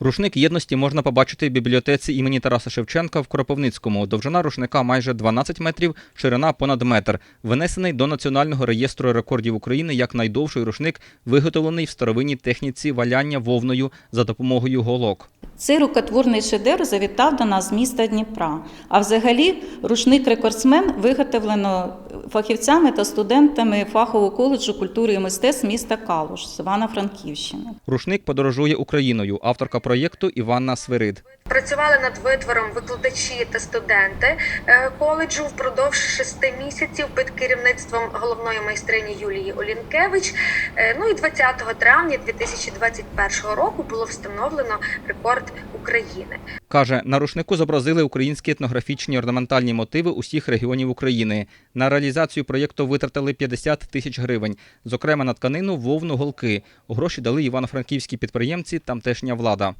Рушник єдності можна побачити в бібліотеці імені Тараса Шевченка в Кропивницькому. Довжина рушника майже 12 метрів, ширина понад метр. Винесений до Національного реєстру рекордів України як найдовший рушник, виготовлений в старовинній техніці валяння вовною за допомогою голок. Цей рукотворний шедевр завітав до нас з міста Дніпра. А взагалі рушник рекордсмен виготовлено фахівцями та студентами фахового коледжу культури і мистецтв міста Калуш з Івано-Франківщини. Рушник подорожує Україною. Авторка проєкту Іванна Свирид. Працювали над витвором викладачі та студенти е, коледжу впродовж шести місяців під керівництвом головної майстрині Юлії Олінкевич. Е, Ну і 20 травня 2021 року було встановлено рекорд України. Каже, на рушнику зобразили українські етнографічні орнаментальні мотиви усіх регіонів України. На реалізацію проєкту витратили 50 тисяч гривень, зокрема на тканину, вовну, голки. Гроші дали івано-франківські підприємці, тамтешня влада.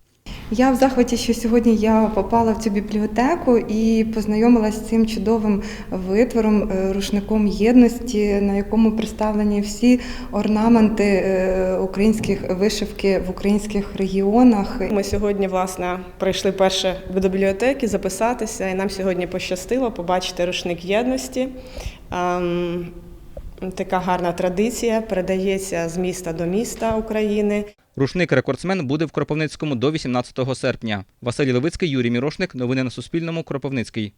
Я в захваті, що сьогодні я попала в цю бібліотеку і познайомилася з цим чудовим витвором, е, рушником єдності, на якому представлені всі орнаменти е, українських вишивки в українських регіонах. Ми сьогодні власне прийшли перше до бібліотеки записатися, і нам сьогодні пощастило побачити рушник єдності. Така гарна традиція передається з міста до міста України. Рушник рекордсмен буде в Кропивницькому до 18 серпня. Василь Левицький, Юрій Мірошник. Новини на Суспільному. Кропивницький.